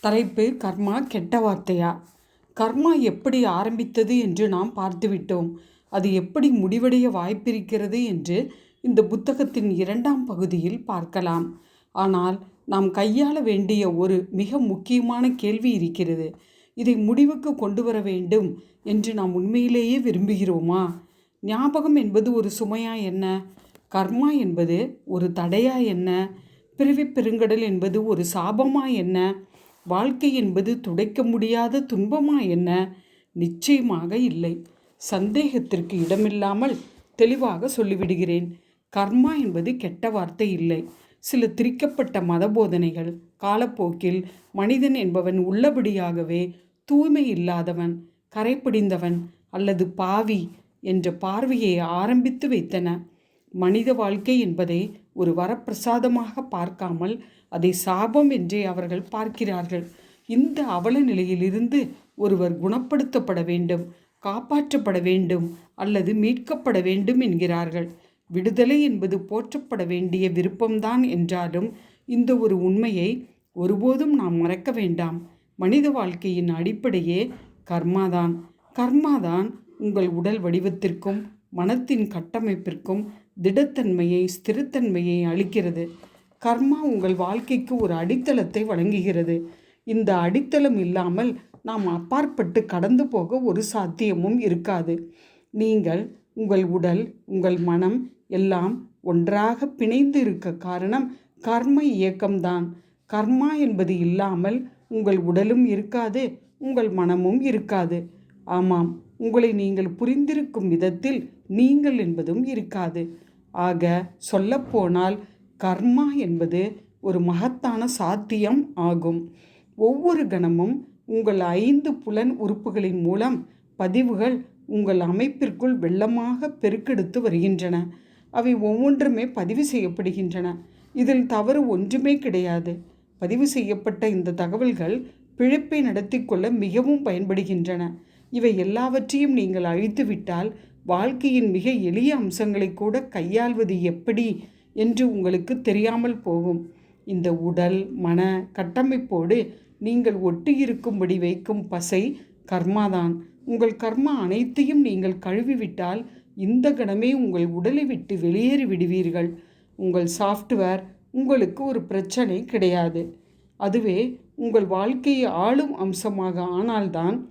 தலைப்பு கர்மா கெட்ட வார்த்தையா? கர்மா எப்படி ஆரம்பித்தது என்று நாம் பார்த்துவிட்டோம். அது எப்படி முடிவடைய வாய்ப்பிருக்கிறது என்று இந்த புத்தகத்தின் இரண்டாம் பகுதியில் பார்க்கலாம். ஆனால் நாம் கையாள வேண்டிய ஒரு மிக முக்கியமான கேள்வி இருக்கிறது. இதை முடிவுக்கு கொண்டு வர வேண்டும் என்று நாம் உண்மையிலேயே விரும்புகிறோமா? ஞாபகம் என்பது ஒரு சுமையா என்ன? கர்மா என்பது ஒரு தடையா என்ன? பிறவி பெருங்கடல் என்பது ஒரு சாபமா என்ன? வாழ்க்கை என்பது துடைக்க முடியாத துன்பமா என்ன? நிச்சயமாக இல்லை. சந்தேகத்திற்கு இடமில்லாமல் தெளிவாக சொல்லிவிடுகிறேன். கர்மா என்பது கெட்ட வார்த்தை இல்லை. சில திரிக்கப்பட்ட மத போதனைகள் காலப்போக்கில் மனிதன் என்பவன் உள்ளபடியாகவே தூய்மை இல்லாதவன் கரைப்பிடிந்தவன் அல்லது பாவி என்ற பார்வையை ஆரம்பித்து வைத்தன. மனித வாழ்க்கை என்பதை ஒரு வரப்பிரசாதமாக பார்க்காமல் அதை சாபம் என்றே அவர்கள் பார்க்கிறார்கள். இந்த அவல நிலையிலிருந்து ஒருவர் குணப்படுத்தப்பட வேண்டும் காப்பாற்றப்பட வேண்டும் அல்லது மீட்கப்பட வேண்டும் என்கிறார்கள். விடுதலை என்பது போற்றப்பட வேண்டிய விருப்பம்தான் என்றாலும் இந்த ஒரு உண்மையை ஒருபோதும் நாம் மறக்க வேண்டாம். மனித வாழ்க்கையின் அடிப்படையே கர்மாதான். கர்மாதான் உங்கள் உடல் வடிவத்திற்கும் மனத்தின் கட்டமைப்பிற்கும் திடத்தன்மையை ஸ்திரத்தன்மையை அளிக்கிறது. கர்மா உங்கள் வாழ்க்கைக்கு ஒரு அடித்தளத்தை வழங்குகிறது. இந்த அடித்தளம் இல்லாமல் நாம் அப்பாற்பட்டு கடந்து போக ஒரு சாத்தியமும் இருக்காது. நீங்கள் உங்கள் உடல் உங்கள் மனம் எல்லாம் ஒன்றாக பிணைந்து இருக்க காரணம் கர்ம இயக்கம்தான். கர்மா என்பது இல்லாமல் உங்கள் உடலும் இருக்காது உங்கள் மனமும் இருக்காது. ஆமாம் உங்களை நீங்கள் புரிந்திருக்கும் விதத்தில் நீங்கள் என்பதும் இருக்காது. ஆக சொல்லப்போனால் கர்மா என்பது ஒரு மகத்தான சாத்தியம் ஆகும். ஒவ்வொரு கணமும் உங்கள் ஐந்து புலன் உறுப்புகளின் மூலம் பதிவுகள் உங்கள் அமைப்பிற்குள் வெள்ளமாக பெருக்கெடுத்து வருகின்றன. அவை ஒவ்வொன்றுமே பதிவு செய்யப்படுகின்றன. இதில் தவறு ஒன்றுமே கிடையாது. பதிவு செய்யப்பட்ட இந்த தகவல்கள் பிழைப்பை நடத்தி கொள்ள மிகவும் பயன்படுகின்றன. இவை எல்லாவற்றையும் நீங்கள் அழித்துவிட்டால் வாழ்க்கையின் மிக எளிய அம்சங்களை கூட கையாள்வது எப்படி என்று உங்களுக்கு தெரியாமல் போகும். இந்த உடல் மன கட்டமைப்போடு நீங்கள் ஒட்டி இருக்கும்படி வைக்கும் பசை கர்மாதான். உங்கள் கர்மா அனைத்தையும் நீங்கள் கழுவிவிட்டால் இந்த கணமே உங்கள் உடலை விட்டு வெளியேறி விடுவீர்கள். உங்கள் சாஃப்ட்வேர் உங்களுக்கு ஒரு பிரச்சனை கிடையாது. அதுவே உங்கள் வாழ்க்கையை ஆளும் அம்சமாக ஆனால்தான்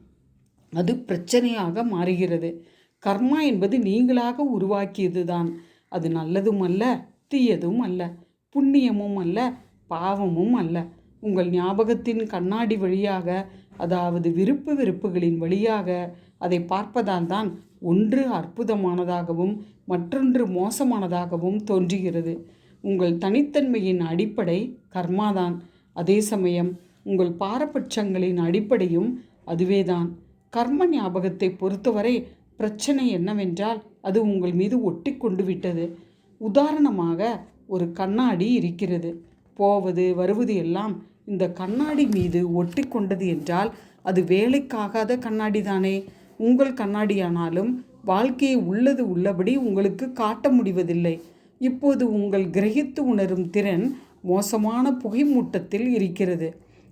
அது பிரச்சனையாக மாறுகிறது. கர்மா என்பது நீங்களாக உருவாக்கியது தான் அது நல்லதும் அல்ல தீயதும் அல்ல புண்ணியமும் அல்ல பாவமும் அல்ல உங்கள் ஞாபகத்தின் கண்ணாடி வழியாக அதாவது விருப்பு வெறுப்புகளின் வழியாக அதை பார்ப்பதால் தான் ஒன்று அற்புதமானதாகவும் மற்றொன்று மோசமானதாகவும் தோன்றுகிறது. உங்கள் தனித்தன்மையின் அடிப்படை கர்மாதான். அதே சமயம் உங்கள் பாரபட்சங்களின் அடிப்படையும் அதுவேதான். கர்ம ஞாபகத்தை பொறுத்தவரை பிரச்சனை என்னவென்றால் அது உங்கள் மீது ஒட்டி கொண்டு விட்டது. உதாரணமாக ஒரு கண்ணாடி இருக்கிறது. போவது வருவது எல்லாம் இந்த கண்ணாடி மீது ஒட்டி கொண்டது என்றால் அது வேலைக்காகாத கண்ணாடி தானே. உங்கள் கண்ணாடியானாலும் வாழ்க்கையை உள்ளது உள்ளபடி உங்களுக்கு காட்ட முடிவதில்லை. இப்போது உங்கள் கிரகித்து உணரும் திறன் மோசமான புகைமூட்டத்தில் இருக்கிறது.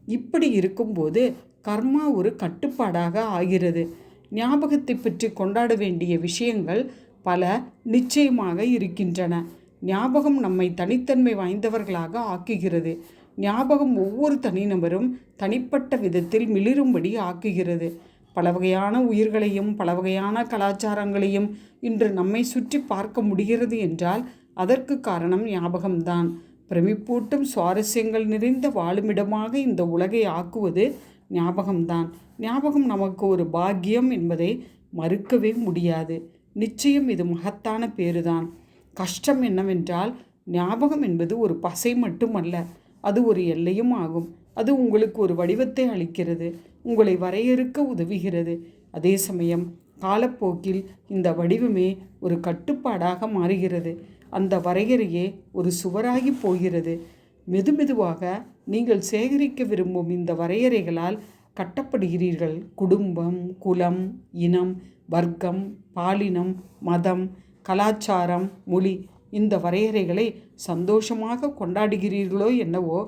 இப்படி இருக்கும்போது கர்மா ஒரு கட்டுப்பாடாக ஆகிறது. ஞாபகத்தை பற்றி கொண்டாட வேண்டிய விஷயங்கள் பல நிச்சயமாக இருக்கின்றன. ஞாபகம் நம்மை தனித்தன்மை வாய்ந்தவர்களாக ஆக்குகிறது. ஞாபகம் ஒவ்வொரு தனிநபரும் தனிப்பட்ட விதத்தில் மிளிரும்படி ஆக்குகிறது. பல வகையான உயிர்களையும் பல வகையான கலாச்சாரங்களையும் இன்று நம்மை சுற்றி பார்க்க முடிகிறது என்றால் அதற்கு காரணம் ஞாபகம்தான். பிரமிப்பூட்டும் சுவாரஸ்யங்கள் நிறைந்த வாழுமிடமாக இந்த உலகை ஆக்குவது ஞாபகம்தான். ஞாபகம் நமக்கு ஒரு பாக்கியம் என்பதை மறுக்கவே முடியாது. நிச்சயம் இது மகத்தான பேருதான். கஷ்டம் என்னவென்றால் ஞாபகம் என்பது ஒரு பசை மட்டுமல்ல அது ஒரு எல்லையும் ஆகும். அது உங்களுக்கு ஒரு வடிவத்தை அளிக்கிறது உங்களை வரையறுக்க உதவுகிறது. அதே சமயம் காலப்போக்கில் இந்த வடிவமே ஒரு கட்டுப்பாடாக மாறுகிறது. அந்த வரையறையே ஒரு சுவராகி போகிறது. மெதுமெதுவாக நீங்கள் சேகரிக்க விரும்பும் இந்த வரையறைகளால் கட்டப்படுகிறீர்கள். குடும்பம் குலம் இனம் வர்க்கம் பாலினம் மதம் கலாச்சாரம் மொழி. இந்த வரையறைகளை சந்தோஷமாக கொண்டாடுகிறீர்களோ என்னவோ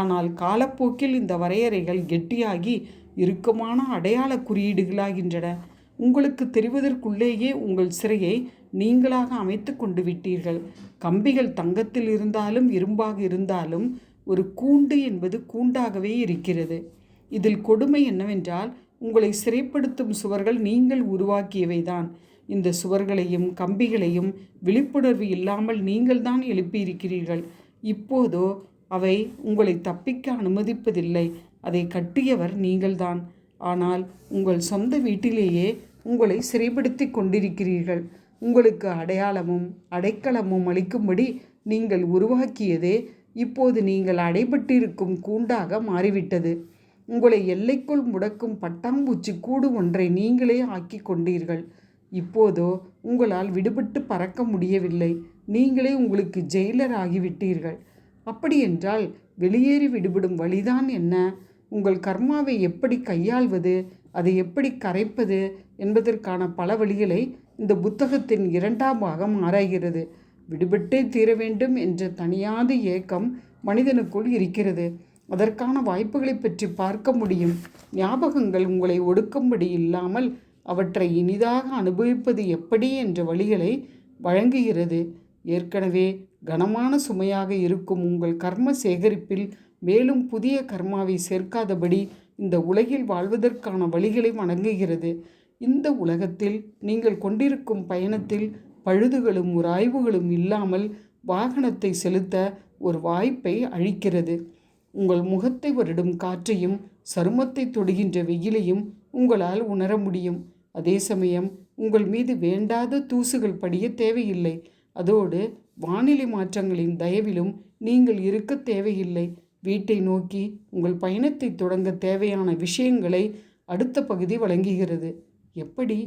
ஆனால் காலப்போக்கில் இந்த வரையறைகள் கெட்டியாகி இறுக்கமான அடையாள குறியீடுகளாகின்றன. உங்களுக்கு தெரிவதற்குள்ளேயே உங்கள் சிறையை நீங்களாக அமைத்து கொண்டு விட்டீர்கள். கம்பிகள் தங்கத்தில் இருந்தாலும் இரும்பாக இருந்தாலும் ஒரு கூண்டு என்பது கூண்டாகவே இருக்கிறது. இதில் கொடுமை என்னவென்றால் உங்களை சிறைப்படுத்தும் சுவர்கள் நீங்கள் உருவாக்கியவைதான். இந்த சுவர்களையும் கம்பிகளையும் விழிப்புணர்வு இல்லாமல் நீங்கள்தான் எழுப்பியிருக்கிறீர்கள். இப்போதோ அவை உங்களை தப்பிக்க அனுமதிப்பதில்லை. அதை கட்டியவர் நீங்கள்தான். ஆனால் உங்கள் சொந்த வீட்டிலேயே உங்களை சிறைப்படுத்தி கொண்டிருக்கிறீர்கள். உங்களுக்கு அடையாளமும் அடைக்கலமும் அளிக்கும்படி நீங்கள் உருவாக்கியதே இப்போது நீங்கள் அடைபட்டிருக்கும் கூண்டாக மாறிவிட்டது. உங்களை எல்லைக்குள் முடக்கும் பட்டாம்பூச்சி கூடு ஒன்றை நீங்களே ஆக்கி கொண்டீர்கள். இப்போதோ உங்களால் விடுபட்டு பறக்க முடியவில்லை. நீங்களே உங்களுக்கு ஜெயிலர் ஆகிவிட்டீர்கள். அப்படியென்றால் வெளியேறி விடுபடும் வழிதான் என்ன? உங்கள் கர்மாவை எப்படி கையாள்வது? அதை எப்படி கரைப்பது? என்பதற்கான பல வழிகளை இந்த புத்தகத்தின் இரண்டாம் பாகம் ஆராய்கிறது. விடுபட்டே தீர வேண்டும் என்ற தனியாத ஏக்கம் மனிதனுக்குள் இருக்கிறது. அதற்கான வாய்ப்புகளை பற்றி பார்க்க முடியும். ஞாபகங்கள் உங்களை ஒடுக்கும்படி இல்லாமல் அவற்றை இனிதாக அனுபவிப்பது எப்படி என்ற வழிகளை வழங்குகிறது. ஏற்கனவே கனமான சுமையாக இருக்கும் உங்கள் கர்ம சேகரிப்பில் மேலும் புதிய கர்மாவை சேர்க்காதபடி இந்த உலகில் வாழ்வதற்கான வழிகளை வழங்குகிறது இந்த உலகத்தில் நீங்கள் கொண்டிருக்கும் பயணத்தில் பழுதுகளும் உராய்வுகளும் இல்லாமல் வாகனத்தை செலுத்த ஒரு வாய்ப்பை அளிக்கிறது. உங்கள் முகத்தை வருடும் காற்றையும் சருமத்தை தொடுகின்ற வெயிலையும் உங்களால் உணர முடியும். அதே சமயம் உங்கள் மீது வேண்டாத தூசுகள் படிய தேவையில்லை. அதோடு வானிலை மாற்றங்களின் தயவிலும் நீங்கள் இருக்க தேவையில்லை. வீட்டை நோக்கி உங்கள் பயணத்தை தொடங்க தேவையான விஷயங்களை அடுத்த பகுதி வழங்குகிறது. எப்படி?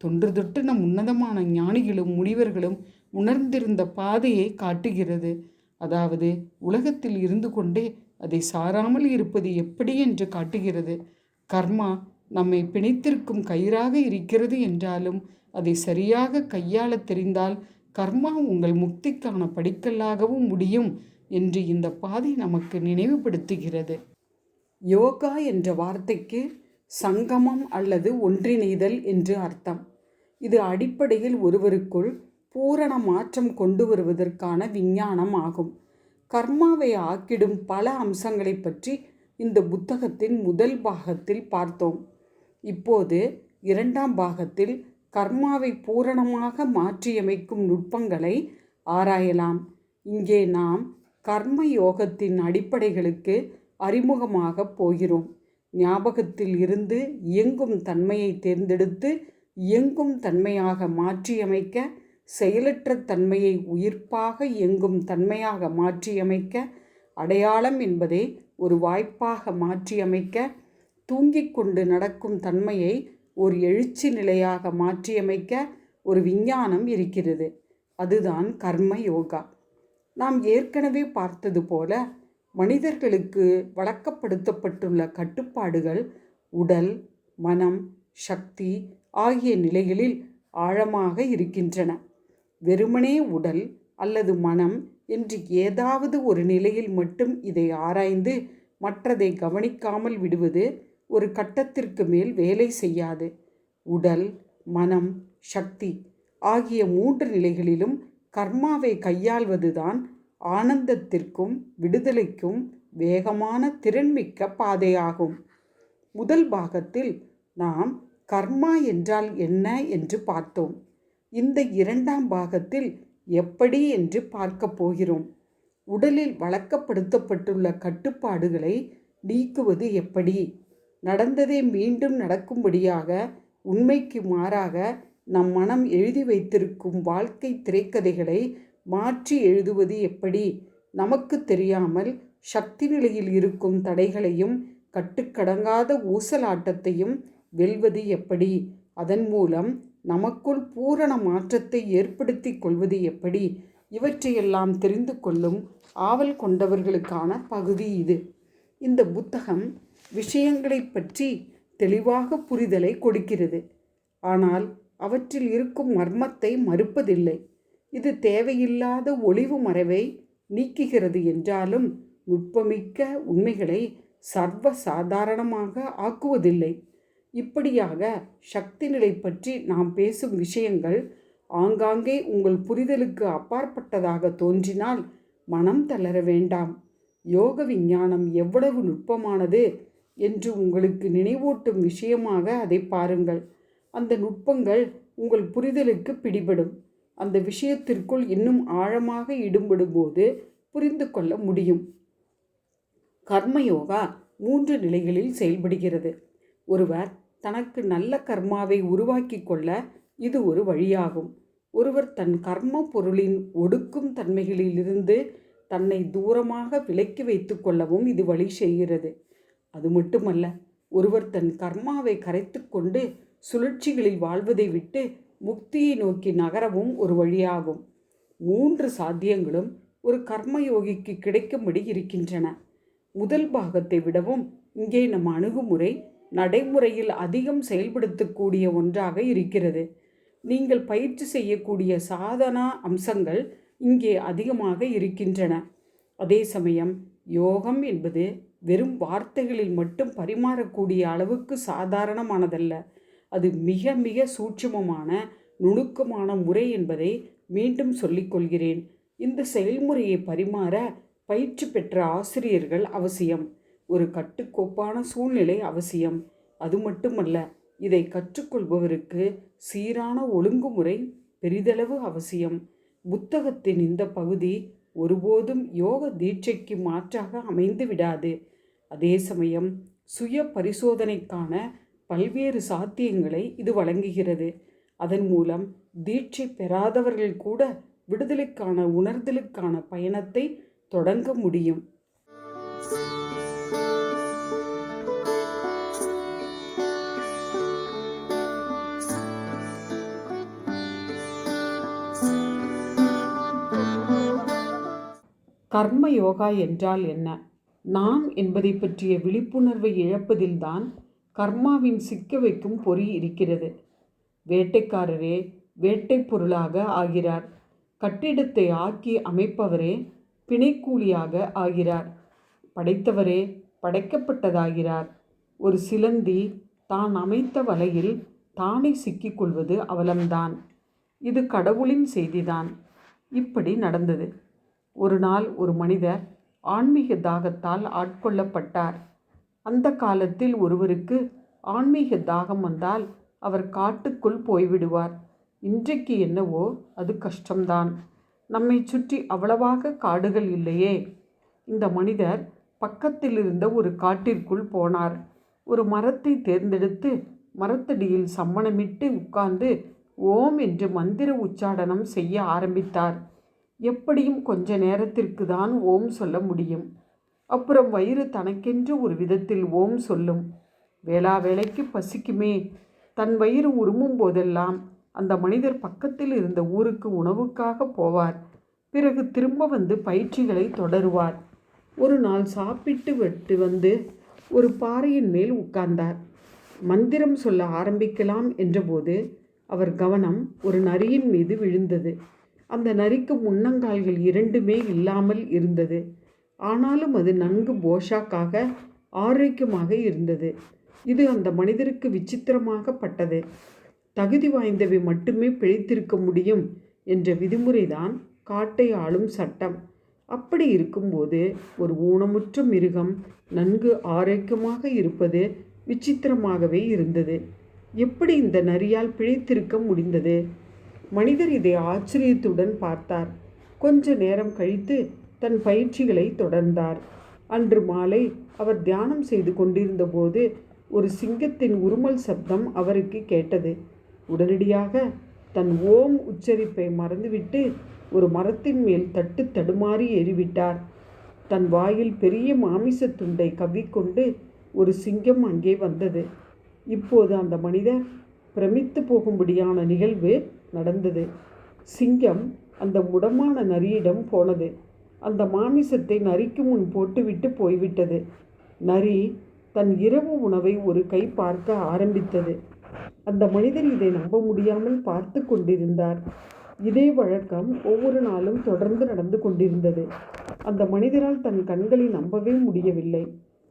தொன்று தொட்டு நம் உன்னதமான ஞானிகளும் முனிவர்களும் உணர்ந்திருந்த பாதையை காட்டுகிறது. அதாவது உலகத்தில் இருந்து கொண்டே அதை சாராமல் இருப்பது எப்படி என்று காட்டுகிறது. கர்மா நம்மை பிணைத்திருக்கும் கயிறாக இருக்கிறது என்றாலும் அதை சரியாக கையாள தெரிந்தால் கர்மா உங்கள் முக்திக்கான படிக்கல்லாகவும் முடியும் என்று இந்த பாதை நமக்கு நினைவுபடுத்துகிறது. யோகா என்ற வார்த்தைக்கு சங்கமம் அல்லது ஒன்றிணைதல் என்று அர்த்தம். இது அடிப்படையில் ஒருவருக்குள் பூரண மாற்றம் கொண்டு வருவதற்கான விஞ்ஞானம் ஆகும். கர்மாவை ஆக்கிடும் பல அம்சங்களை பற்றி இந்த புத்தகத்தின் முதல் பாகத்தில் பார்த்தோம். இப்போது இரண்டாம் பாகத்தில் கர்மாவை பூரணமாக மாற்றியமைக்கும் நுட்பங்களை ஆராயலாம். இங்கே நாம் கர்ம யோகத்தின் அடிப்படைகளுக்கு அறிமுகமாக போகிறோம். ஞாபகத்தில் இருந்து இயங்கும் தன்மையை தேர்ந்தெடுத்து இயங்கும் தன்மையாக மாற்றியமைக்க செயலற்ற தன்மையை உயிர்ப்பாக இயங்கும் தன்மையாக மாற்றியமைக்க அடையாளம் என்பதை ஒரு வாய்ப்பாக மாற்றியமைக்க தூங்கிக் கொண்டு நடக்கும் தன்மையை ஒரு எழுச்சி நிலையாக மாற்றியமைக்க ஒரு விஞ்ஞானம் இருக்கிறது. அதுதான் கர்ம யோகா. நாம் ஏற்கனவே பார்த்தது போல மனிதர்களுக்கு வழக்கப்படுத்தப்பட்டுள்ள கட்டுப்பாடுகள் உடல் மனம் சக்தி ஆகிய நிலைகளில் ஆழமாக இருக்கின்றன. வெறுமனே உடல் அல்லது மனம் என்று ஏதாவது ஒரு நிலையில் மட்டும் இதை ஆராய்ந்து மற்றதை கவனிக்காமல் விடுவது ஒரு கட்டத்திற்கு மேல் வேலை செய்யாது. உடல் மனம் சக்தி ஆகிய மூன்று நிலைகளிலும் கர்மாவை கையாள்வதுதான் ஆனந்தத்திற்கும் விடுதலைக்கும் வேகமான திறன்மிக்க பாதையாகும். முதல் பாகத்தில் நாம் கர்மா என்றால் என்ன என்று பார்த்தோம். இந்த இரண்டாம் பாகத்தில் எப்படி என்று பார்க்க போகிறோம். உடலில் வழக்கப்படுத்தப்பட்டுள்ள கட்டுப்பாடுகளை நீக்குவது எப்படி? நடந்ததே மீண்டும் நடக்கும்படியாக உண்மைக்கு மாறாக நம் மனம் எழுதி வைத்திருக்கும் வாழ்க்கை திரைக்கதைகளை மாற்றி எழுதுவது எப்படி? நமக்கு தெரியாமல் சக்தி நிலையில் இருக்கும் தடைகளையும் கட்டுக்கடங்காத ஊசலாட்டத்தையும் வெல்வது எப்படி? அதன் மூலம் நமக்குள் பூரண மாற்றத்தை ஏற்படுத்தி கொள்வது எப்படி? இவற்றையெல்லாம் தெரிந்து கொள்ளும் ஆவல் கொண்டவர்களுக்கான பகுதி இது. இந்த புத்தகம் விஷயங்களை பற்றி தெளிவாக புரிதலை கொடுக்கிறது. ஆனால் அவற்றில் இருக்கும் மர்மத்தை மறுப்பதில்லை. இது தேவையில்லாத ஒளிவு மறைவை நீக்குகிறது என்றாலும் நுட்பமிக்க உண்மைகளை சர்வ சாதாரணமாக ஆக்குவதில்லை. இப்படியாக சக்தி நிலை பற்றி நாம் பேசும் விஷயங்கள் ஆங்காங்கே உங்கள் புரிதலுக்கு அப்பாற்பட்டதாக தோன்றினால் மனம் தளர வேண்டாம். யோக விஞ்ஞானம் எவ்வளவு நுட்பமானது என்று உங்களுக்கு நினைவூட்டும் விஷயமாக அதை பாருங்கள். அந்த நுட்பங்கள் உங்கள் புரிதலுக்கு பிடிபடும். அந்த விஷயத்திற்குள் இன்னும் ஆழமாக ஈடுபடும்போது புரிந்து கொள்ள முடியும். கர்மயோகா மூன்று நிலைகளில் செயல்படுகிறது. ஒருவர் தனக்கு நல்ல கர்மாவை உருவாக்கி கொள்ள இது ஒரு வழியாகும். ஒருவர் தன் கர்ம பொருளின் ஒடுக்கும் தன்மைகளிலிருந்து தன்னை தூரமாக விலக்கி வைத்து கொள்ளவும் இது வழி செய்கிறது. அது மட்டுமல்ல ஒருவர் தன் கர்மாவை கரைத்து கொண்டு சுழற்சிகளில் வாழ்வதை விட்டு முக்தியை நோக்கி நகரவும் ஒரு வழியாகும். மூன்று சாத்தியங்களும் ஒரு கர்மயோகிக்கு கிடைக்கும்படி இருக்கின்றன. முதல் பாகத்தை விடவும் இங்கே நம் அணுகுமுறை நடைமுறையில் அதிகம் செயல்படுத்தக்கூடிய ஒன்றாக இருக்கிறது. நீங்கள் பயிற்சி செய்யக்கூடிய சாதனா அம்சங்கள் இங்கே அதிகமாக இருக்கின்றன. அதே சமயம் யோகம் என்பது வெறும் வார்த்தைகளில் மட்டும் பரிமாறக்கூடிய அளவுக்கு சாதாரணமானதல்ல. அது மிக மிக சூட்சுமமான நுணுக்கமான முறை என்பதை மீண்டும் சொல்லிக்கொள்கிறேன் இந்த செயல்முறையை பரிமாற பயிற்சி பெற்ற ஆசிரியர்கள் அவசியம். ஒரு கட்டுக்கோப்பான சூழ்நிலை அவசியம். அது மட்டுமல்ல இதை கற்றுக்கொள்பவருக்கு சீரான ஒழுங்குமுறை பெரிதளவு அவசியம். புத்தகத்தின் இந்த பகுதி ஒருபோதும் யோக தீட்சைக்கு மாற்றாக அமைந்து விடாது. அதே சமயம் சுய பரிசோதனைக்கான பல்வேறு சாத்தியங்களை இது வழங்குகிறது. அதன் மூலம் தீட்சை பெறாதவர்கள் கூட விடுதலைக்கான உணர்தலுக்கான பயணத்தை தொடங்க முடியும். கர்ம யோகா என்றால் என்ன? நாம் என்பதை பற்றிய விழிப்புணர்வை இழப்பதில்தான் கர்மாவின் சிக்க வைக்கும் பொறி இருக்கிறது. வேட்டைக்காரரே வேட்டை பொருளாக ஆகிறார். கட்டிடத்தை ஆக்கி அமைப்பவரே பிணைக்கூலியாக ஆகிறார். படைத்தவரே படைக்கப்பட்டதாகிறார். ஒரு சிலந்தி தான் அமைத்த வலையில் தானே சிக்கிக்கொள்வது அவலம்தான். இது கடவுளின் செய்திதான். இப்படி நடந்தது. ஒரு நாள் ஒரு மனிதர் ஆன்மீக தாகத்தால் ஆட்கொள்ளப்பட்டார். அந்த காலத்தில் ஒருவருக்கு ஆன்மீக தாகம் வந்தால் அவர் காட்டுக்குள் போய்விடுவார். இன்றைக்கு என்னவோ அது கஷ்டம்தான். நம்மை சுற்றி அவ்வளவாக காடுகள் இல்லையே. இந்த மனிதர் பக்கத்தில் இருந்த ஒரு காட்டிற்குள் போனார். ஒரு மரத்தை தேர்ந்தெடுத்து மரத்தடியில் சம்மணமிட்டு உட்கார்ந்து ஓம் என்று மந்திர உச்சாடனம் செய்ய ஆரம்பித்தார். எப்படியும் கொஞ்ச நேரத்திற்கு தான் ஓம் சொல்ல முடியும். அப்புறம் வயிறு தனக்கென்று ஒரு விதத்தில் ஓம் சொல்லும். வேளா வேலைக்கு பசிக்குமே. தன் வயிறு உருமும் போதெல்லாம் அந்த மனிதர் பக்கத்தில் இருந்த ஊருக்கு உணவுக்காக போவார். பிறகு திரும்ப வந்து பயிற்சிகளை தொடருவார். ஒரு நாள் சாப்பிட்டு விட்டு வந்து ஒரு பாறையின் மேல் உட்கார்ந்தார். மந்திரம் சொல்ல ஆரம்பிக்கலாம் என்றபோது அவர் கவனம் ஒரு நரியின் மீது விழுந்தது. அந்த நரிக்கு முன்னங்கால்கள் இரண்டுமே இல்லாமல் இருந்தது. ஆனாலும் அது நன்கு போஷாக்காக ஆரோக்கியமாக இருந்தது. இது அந்த மனிதருக்கு விசித்திரமாகப்பட்டது தகுதி வாய்ந்தவை மட்டுமே பிழைத்திருக்க முடியும் என்ற விதிமுறைதான் காட்டை ஆளும் சட்டம். அப்படி இருக்கும்போது ஒரு ஊனமுற்ற மிருகம் நன்கு ஆரோக்கியமாக இருப்பது விசித்திரமாகவே இருந்தது. எப்படி இந்த நரியால் பிழைத்திருக்க முடிந்தது? மனிதர் இதை ஆச்சரியத்துடன் பார்த்தார். கொஞ்ச நேரம் கழித்து தன் பயிற்சிகளை தொடர்ந்தார். அன்று மாலை அவர் தியானம் செய்து கொண்டிருந்தபோது ஒரு சிங்கத்தின் உருமல் சப்தம் அவருக்கு கேட்டது. உடனடியாக தன் ஓம் உச்சரிப்பை மறந்துவிட்டு ஒரு மரத்தின் மேல் தட்டு தடுமாறி ஏறிவிட்டார். தன் வாயில் பெரிய மாமிச துண்டை கவ்விக்கொண்டு ஒரு சிங்கம் அங்கே வந்தது. இப்போது அந்த மனிதர் பிரமித்து போகும்படியான நிகழ்வு நடந்தது. சிங்கம் அந்த முடமான நரியிடம் போனது. அந்த மாமிசத்தை நரிக்கு முன் போட்டுவிட்டு போய்விட்டது. நரி தன் இரவு உணவை ஒரு கை பார்க்க ஆரம்பித்தது. அந்த மனிதர் இதை நம்ப முடியாமல் பார்த்து கொண்டிருந்தார். இதே வழக்கம் ஒவ்வொரு நாளும் தொடர்ந்து நடந்து கொண்டிருந்தது. அந்த மனிதரால் தன் கண்களை நம்பவே முடியவில்லை.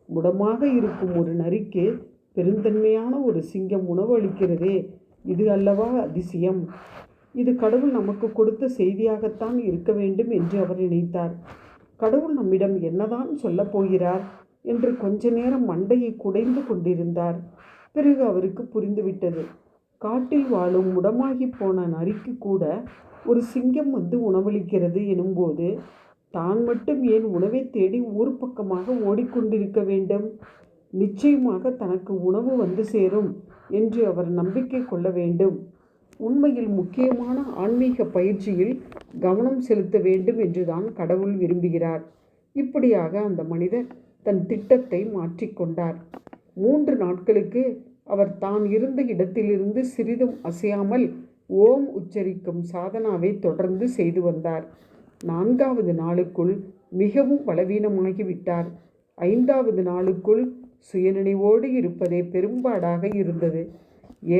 முடமாக இருக்கும் ஒரு நரிக்கு பெருந்தன்மையான ஒரு சிங்கம் உணவு அளிக்கிறதே இது அல்லவா அதிசயம். இது கடவுள் நமக்கு கொடுத்த செய்தியாகத்தான் இருக்க வேண்டும் என்று அவர் நினைத்தார். கடவுள் நம்மிடம் என்னதான் சொல்லப் போகிறார் என்று கொஞ்ச நேரம் மண்டையை குடைந்து கொண்டிருந்தார். பிறகு அவருக்கு புரிந்துவிட்டது. காட்டில் வாழும் முடமாகி போன நரிக்கு கூட ஒரு சிங்கம் வந்து உணவளிக்கிறது எனும்போது தான் மட்டும் ஏன் உணவை தேடி ஊர் பக்கமாக ஓடிக்கொண்டிருக்க வேண்டும்? நிச்சயமாக தனக்கு உணவு வந்து சேரும் என்று அவர் நம்பிக்கை கொள்ள வேண்டும். உண்மையில் முக்கியமான ஆன்மீக பயிற்சியில் கவனம் செலுத்த வேண்டும் என்றுதான் கடவுள் விரும்புகிறார். இப்படியாக அந்த மனிதர் தன் திட்டத்தை மாற்றிக்கொண்டார் மூன்று நாட்களுக்கு அவர் தான் இருந்த இடத்திலிருந்து சிறிதும் அசையாமல் ஓம் உச்சரிக்கும் சாதனாவை தொடர்ந்து செய்து வந்தார். நான்காவது நாளுக்குள் மிகவும் பலவீனமாகிவிட்டார். ஐந்தாவது நாளுக்குள் சுயநினைவோடு இருப்பதே பெரும்பாடாக இருந்தது.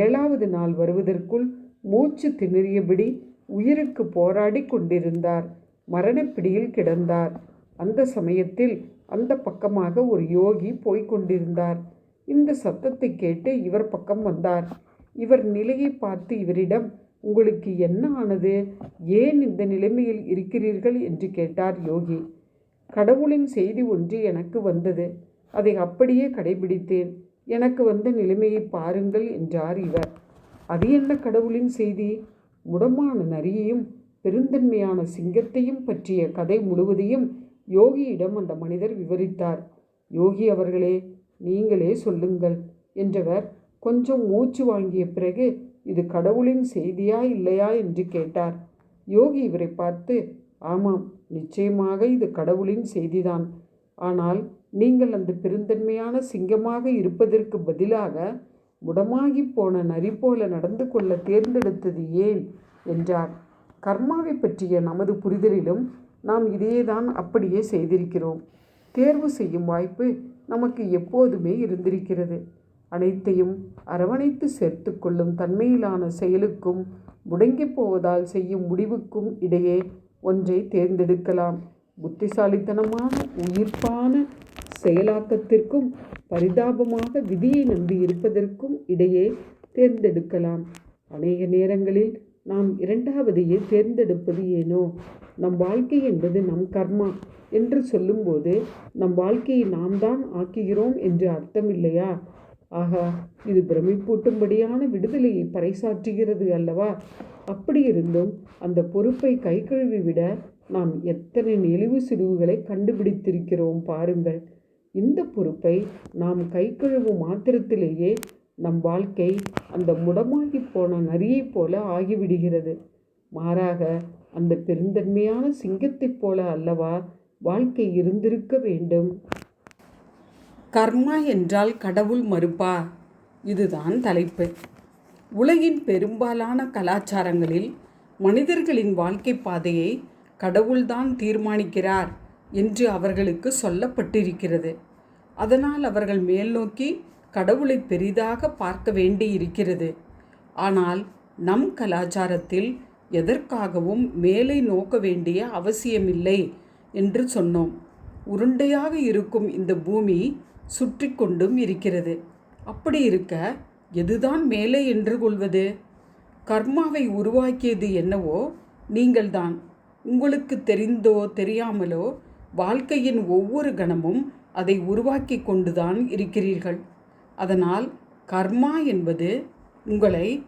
ஏழாவது நாள் வருவதற்குள் மூச்சு திணறியபடி உயிருக்கு போராடி கொண்டிருந்தார். மரணப்பிடியில் கிடந்தார். அந்த சமயத்தில் அந்த பக்கமாக ஒரு யோகி போய்க் கொண்டிருந்தார். இந்த சத்தத்தை கேட்டு இவர் பக்கம் வந்தார். இவர் நிலையை பார்த்து இவரிடம் உங்களுக்கு என்ன ஆனது? ஏன் இந்த நிலைமையில் இருக்கிறீர்கள்? என்று கேட்டார் யோகி. கடவுளின் செய்தி ஒன்று எனக்கு வந்தது. அதை அப்படியே கடைபிடித்தேன். எனக்கு வந்த நிலைமையை பாருங்கள் என்றார் இவர். அது என்ன கடவுளின் செய்தி? முடமான நரியையும் பெருந்தன்மையான சிங்கத்தையும் பற்றிய கதை முழுவதையும் யோகியிடம் அந்த மனிதர் விவரித்தார். யோகி அவர்களே நீங்களே சொல்லுங்கள் என்றவர் கொஞ்சம் மூச்சு வாங்கிய பிறகு இது கடவுளின் செய்தியா இல்லையா என்று கேட்டார். யோகி இவரை பார்த்து ஆமாம் நிச்சயமாக இது கடவுளின் செய்திதான். ஆனால் நீங்கள் அந்த பெருந்தன்மையான சிங்கமாக இருப்பதற்கு பதிலாக முடமாகி போன நரி போல நடந்து கொள்ள தேர்ந்தெடுத்தது ஏன்? என்றார். கர்மாவை பற்றிய நமது புரிதலிலும் நாம் இதையேதான் அப்படியே செய்திருக்கிறோம். தேர்வு செய்யும் வாய்ப்பு நமக்கு எப்போதுமே இருந்திருக்கிறது. அனைத்தையும் அரவணைத்து சேர்த்து கொள்ளும் தன்மையிலான செயலுக்கும் முடங்கி போவதால் செய்யும் முடிவுக்கும் இடையே ஒன்றை தேர்ந்தெடுக்கலாம். புத்திசாலித்தனமான உயிர்ப்பான செயலாக்கத்திற்கும் பரிதாபமாக விதியை நம்பி இருப்பதற்கும் இடையே தேர்ந்தெடுக்கலாம். அநேக நேரங்களில் நாம் இரண்டாவதையே தேர்ந்தெடுப்பது ஏனோ? நம் வாழ்க்கை என்பது நம் கர்மா என்று சொல்லும்போது நம் வாழ்க்கையை நாம் தான் ஆக்குகிறோம் என்று அர்த்தம் இல்லையா ஆகா இது பிரமிப்பூட்டும்படியான விடுதலையை பறைசாற்றுகிறது அல்லவா? அப்படி இருந்தும் அந்த பொறுப்பை கை கழுவி விட நாம் எத்தனை நெளிவு சிறுவுகளை கண்டுபிடித்திருக்கிறோம் பாருங்கள். இந்த பொறுப்பை நாம் கை கழுவும் மாத்திரத்திலேயே நம் வாழ்க்கை அந்த முடமாகி போன நரியைப் போல ஆகிவிடுகிறது. மாறாக அந்த பெருந்தன்மையான சிங்கத்தைப் போல அல்லவா வாழ்க்கை இருந்திருக்க வேண்டும்? கர்மா என்றால் கடவுள் மறுப்பா? இதுதான் தலைப்பு. உலகின் பெரும்பாலான கலாச்சாரங்களில் மனிதர்களின் வாழ்க்கை பாதையை கடவுள்தான் தீர்மானிக்கிறார் என்று அவர்களுக்கு சொல்லப்பட்டிருக்கிறது. அதனால் அவர்கள் மேல் நோக்கி கடவுளை பெரிதாக பார்க்க வேண்டியிருக்கிறது. ஆனால் நம் கலாச்சாரத்தில் எதற்காகவும் மேலே நோக்க வேண்டிய அவசியமில்லை என்று சொன்னோம். உருண்டையாக இருக்கும் இந்த பூமி சுற்றி கொண்டும் இருக்கிறது. அப்படி இருக்க எதுதான் மேலே என்று கொள்வது? கர்மாவை உருவாக்கியது என்னவோ நீங்கள்தான். உங்களுக்கு தெரிந்தோ தெரியாமலோ வாழ்க்கையின் ஒவ்வொரு கணமும் அதை உருவாக்கி கொண்டுதான் இருக்கிறீர்கள். அதனால் கர்மா என்பது உங்களை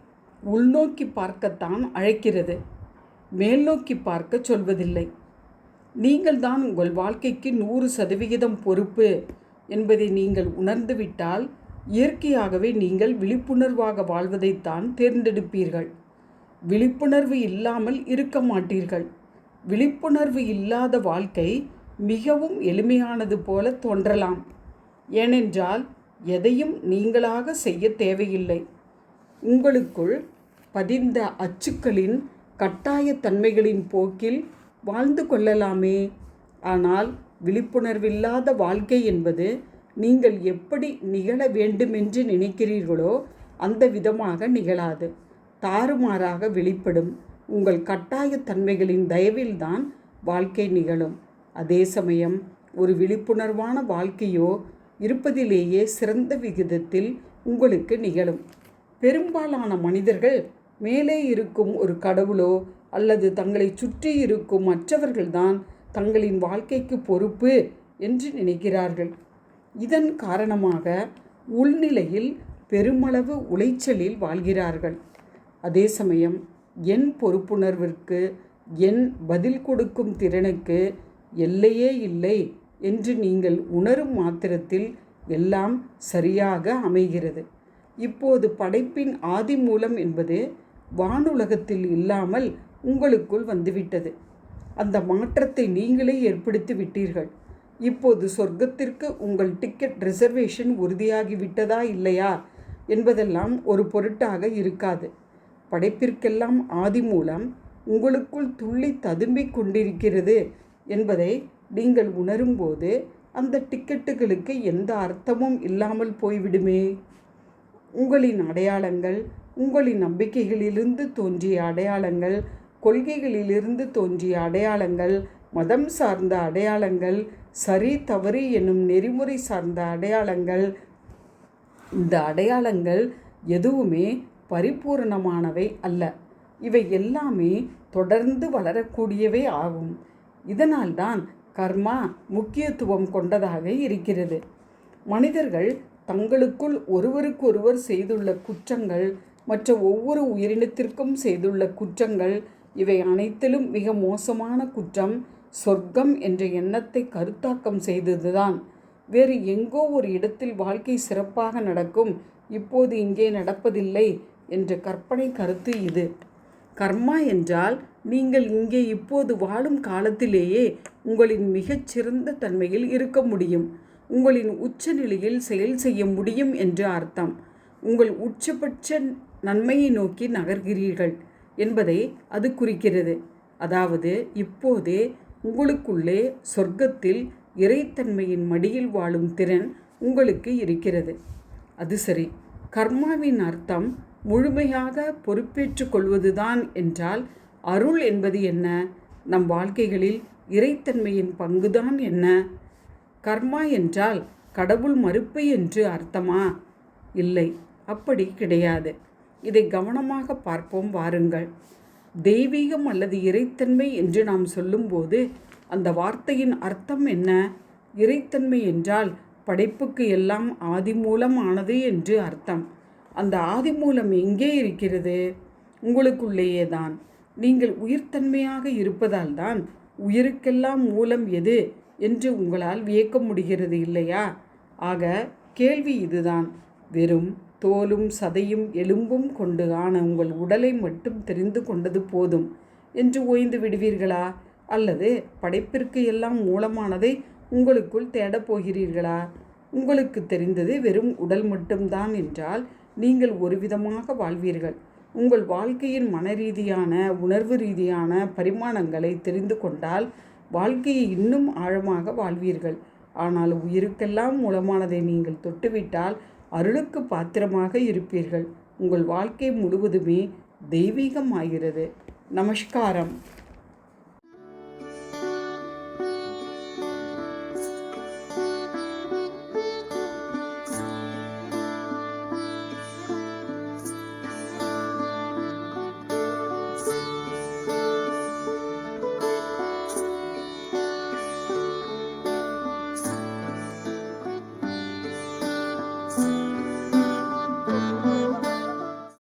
உள்நோக்கி பார்க்கத்தான் அழைக்கிறது. மேல்நோக்கி பார்க்க சொல்வதில்லை. நீங்கள்தான் உங்கள் வாழ்க்கைக்கு நூறு சதவிகிதம் பொறுப்பு என்பதை நீங்கள் உணர்ந்துவிட்டால் இயற்கையாகவே நீங்கள் விழிப்புணர்வாக வாழ்வதைத்தான் தேர்ந்தெடுப்பீர்கள். விழிப்புணர்வு இல்லாமல் இருக்க மாட்டீர்கள். விழிப்புணர்வு இல்லாத வாழ்க்கை மிகவும் எளிமையானது போல தோன்றலாம். ஏனென்றால் எதையும் நீங்களாக செய்ய தேவையில்லை. உங்களுக்குள் பதிந்த அச்சுக்களின் கட்டாயத்தன்மைகளின் போக்கில் வாழ்ந்து கொள்ளலாமே. ஆனால் விழிப்புணர்வில்லாத வாழ்க்கை என்பது நீங்கள் எப்படி நிகழ வேண்டுமென்று நினைக்கிறீர்களோ அந்த விதமாக நிகழாது. தாறுமாறாக வெளிப்படும் உங்கள் கட்டாயத்தன்மைகளின் தயவில்தான் வாழ்க்கை நிகழும். அதே சமயம் ஒரு விழிப்புணர்வான வாழ்க்கையோ இருப்பதிலேயே சிறந்த விகிதத்தில் உங்களுக்கு நிகழும். பெரும்பாலான மனிதர்கள் மேலே இருக்கும் ஒரு கடவுளோ அல்லது தங்களை சுற்றி இருக்கும் மற்றவர்கள்தான் தங்களின் வாழ்க்கைக்கு பொறுப்பு என்று நினைக்கிறார்கள். இதன் காரணமாக உள்நிலையில் பெருமளவு உளைச்சலில் வாழ்கிறார்கள். அதே சமயம் என் பொறுப்புணர்விற்கு என் பதில் கொடுக்கும் திறனுக்கு எல்லையே இல்லை என்று நீங்கள் உணரும் மாத்திரத்தில் எல்லாம் சரியாக அமைகிறது. இப்போது படைப்பின் ஆதி மூலம் என்பது வானுலகத்தில் இல்லாமல் உங்களுக்குள் வந்துவிட்டது. அந்த மாற்றத்தை நீங்களே ஏற்படுத்தி விட்டீர்கள். இப்போது சொர்க்கத்திற்கு உங்கள் டிக்கெட் ரிசர்வேஷன் உறுதியாகிவிட்டதா இல்லையா என்பதெல்லாம் ஒரு பொருட்டாக இருக்காது. படைப்பிற்கெல்லாம் ஆதி மூலம் உங்களுக்குள் துள்ளி ததும்பிக் கொண்டிருக்கிறது என்பதை நீங்கள் உணரும்போது அந்த டிக்கெட்டுகளுக்கு எந்த அர்த்தமும் இல்லாமல் போய்விடுமே. உங்களின் அடையாளங்கள் உங்களின் நம்பிக்கைகளிலிருந்து தோன்றிய அடையாளங்கள் கொள்கைகளிலிருந்து தோன்றிய அடையாளங்கள் மதம் சார்ந்த அடையாளங்கள் சரி தவறு என்னும் நெறிமுறை சார்ந்த அடையாளங்கள் இந்த அடையாளங்கள் எதுவுமே பரிபூரணமானவை அல்ல. இவை எல்லாமே தொடர்ந்து வளரக்கூடியவை ஆகும். இதனால்தான் கர்மா முக்கியத்துவம் கொண்டதாக இருக்கிறது. மனிதர்கள் தங்களுக்குள் ஒருவருக்கொருவர் செய்துள்ள குற்றங்கள் மற்ற ஒவ்வொரு உயிரினத்திற்கும் செய்துள்ள குற்றங்கள் இவை அனைத்திலும் மிக மோசமான குற்றம் சொர்க்கம் என்ற எண்ணத்தை கருத்தாக்கம் செய்ததுதான். வேறு எங்கோ ஒரு இடத்தில் வாழ்க்கை சிறப்பாக நடக்கும் இப்போது இங்கே நடப்பதில்லை என்ற கற்பனை கருத்து இது. கர்மா என்றால் நீங்கள் இங்கே இப்போது வாழும் காலத்திலேயே உங்களின் மிகச்சிறந்த தன்மையில் இருக்க முடியும். உங்களின் உச்ச நிலையில் செயல் செய்ய முடியும் என்று அர்த்தம். உங்கள் உச்சபட்ச நன்மையை நோக்கி நகர்கிறீர்கள் என்பதை அது குறிக்கிறது. அதாவது இப்போதே உங்களுக்குள்ளே சொர்க்கத்தில் இறைத்தன்மையின் மடியில் வாழும் திறன் உங்களுக்கு இருக்கிறது. அது சரி. கர்மாவின் அர்த்தம் முழுமையாக பொறுப்பேற்று கொள்வதுதான் என்றால் அருள் என்பது என்ன? நம் வாழ்க்கைகளில் இறைத்தன்மையின் பங்குதான் என்ன? கர்மா என்றால் கடவுள் மறுப்பு என்று அர்த்தமா? இல்லை அப்படி கிடையாது. இதை கவனமாக பார்ப்போம் வாருங்கள். தெய்வீகம் அல்லது இறைத்தன்மை என்று நாம் சொல்லும்போது அந்த வார்த்தையின் அர்த்தம் என்ன? இறைத்தன்மை என்றால் படைப்புக்கு எல்லாம் ஆதி மூலம் ஆனது என்று அர்த்தம். அந்த ஆதி மூலம் எங்கே இருக்கிறது? உங்களுக்குள்ளேயே தான் நீங்கள் உயிர்த்தன்மையாக இருப்பதால் தான் உயிருக்கெல்லாம் மூலம் எது என்று உங்களால் வியக்க முடிகிறது இல்லையா? ஆக கேள்வி இதுதான். வெறும் தோலும் சதையும் எலும்பும் கொண்டு ஆன உங்கள் உடலை மட்டும் தெரிந்து கொண்டது போதும் என்று ஓய்ந்து விடுவீர்களா? அல்லது படைப்பிற்கு எல்லாம் மூலமானதை உங்களுக்குள் தேடப் போகிறீர்களா? உங்களுக்கு தெரிந்தது வெறும் உடல் மட்டும்தான் என்றால் நீங்கள் ஒரு விதமாக வாழ்வீர்கள். உங்கள் வாழ்க்கையின் மனரீதியான உணர்வு ரீதியான பரிமாணங்களை தெரிந்து கொண்டால் வாழ்க்கையை இன்னும் ஆழமாக வாழ்வீர்கள். ஆனால் உயிருக்கெல்லாம் மூலமானதை நீங்கள் தொட்டுவிட்டால் அருளுக்கு பாத்திரமாக இருப்பீர்கள். உங்கள் வாழ்க்கை முழுவதுமே தெய்வீகமாகிறது. நமஸ்காரம்.